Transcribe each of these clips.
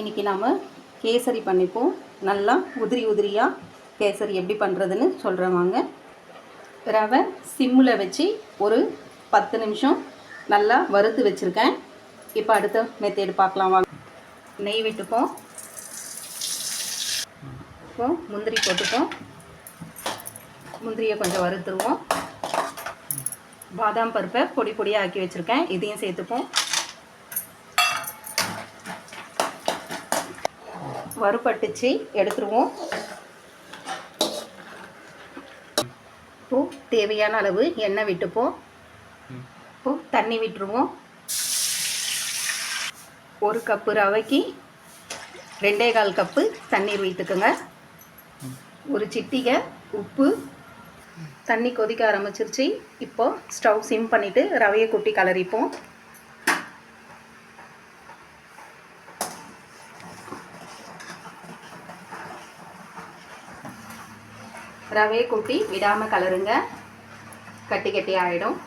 இன்றைக்கி நாம் கேசரி பண்ணிப்போம். நல்லா உதிரி உதிரியாக கேசரி எப்படி பண்ணுறதுன்னு சொல்கிறேன் வாங்க. ரவை சிம்மில் வச்சு ஒரு பத்து நிமிஷம் நல்லா வறுத்து வச்சுருக்கேன். இப்போ அடுத்த மெத்தேடு பார்க்கலாம் வாங்க. நெய் விட்டுப்போம். இப்போ முந்திரி போட்டுப்போம். முந்திரியை கொஞ்சம் வறுத்துருவோம். பாதாம் பருப்பை பொடி பொடியாக ஆக்கி வச்சுருக்கேன். இதையும் சேர்த்துப்போம். வறுபட்டுச்சு எடுத்துருவோம். இப்போ தேவையான அளவு எண்ணெய் விட்டுப்போம். இப்போ தண்ணி விட்டுருவோம். ஒரு கப்பு ரவைக்கு ரெண்டே கால் கப்பு தண்ணீர் வைத்துக்கோங்க ஒரு சிட்டிகை உப்பு. தண்ணி கொதிக்க ஆரம்பிச்சிருச்சு. இப்போ ஸ்டவ் சிம் பண்ணிவிட்டு ரவையை கொட்டி கலரிப்போம். ரவையை கொட்டி விடாமல் கலருங்க. கட்டி கட்டி ஆகிடும்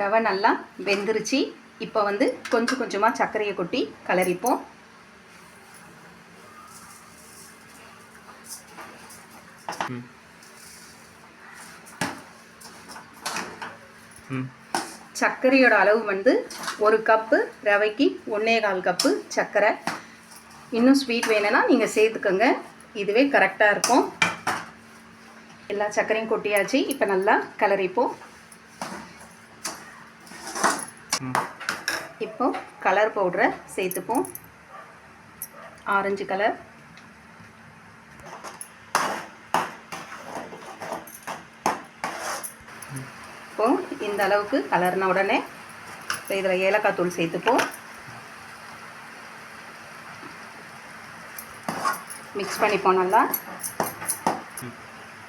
ரவை நல்லா வெந்துருச்சு. இப்போ வந்து கொஞ்சம் கொஞ்சமாக சர்க்கரையை கொட்டி கலரிப்போம். சர்க்கரையோட அளவு வந்து ஒரு கப்பு ரவைக்கு ஒன்றே கால் கப்பு சர்க்கரை. இன்னும் ஸ்வீட் வேணும்னா நீங்கள் சேர்த்துக்கோங்க. இதுவே கரெக்டாக இருக்கும். எல்லா சர்க்கரையும் கொட்டியாச்சு. இப்போ நல்லா கலரிப்போம். இப்போ கலர் பவுடரை சேர்த்துப்போம். ஆரஞ்சு கலர் இப்போ இந்த அளவுக்கு கலர்ன உடனே ஸோ இதில் ஏலக்காய் தூள் சேர்த்துப்போம். மிக்ஸ் பண்ணிப்போம் நல்லா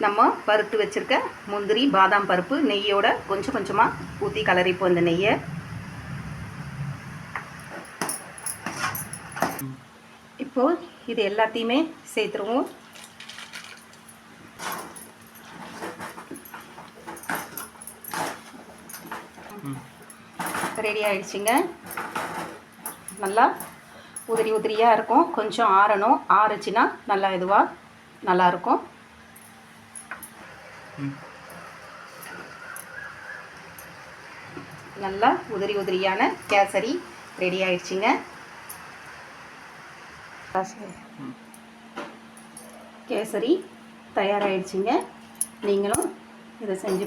நம்ம பருத்து வச்சுருக்க முந்திரி பாதாம் பருப்பு நெய்யோட கொஞ்சம் கொஞ்சமாக ஊற்றி கலரிப்போம் இந்த நெய்யை. இப்போது இது எல்லாத்தையுமே சேர்த்துருவோம். ரெடி ஆயிடுச்சுங்க. நல்லா உதிரி உதிரியாக இருக்கும். கொஞ்சம் ஆறணும். ஆறுச்சுன்னா நல்லா இதுவாக நல்லாயிருக்கும் நல்லா உதிரி உதிரியான கேசரி ரெடி ஆயிடுச்சுங்க. கேசரி தயாராகிடுச்சிங்க நீங்களும் இதை செஞ்சு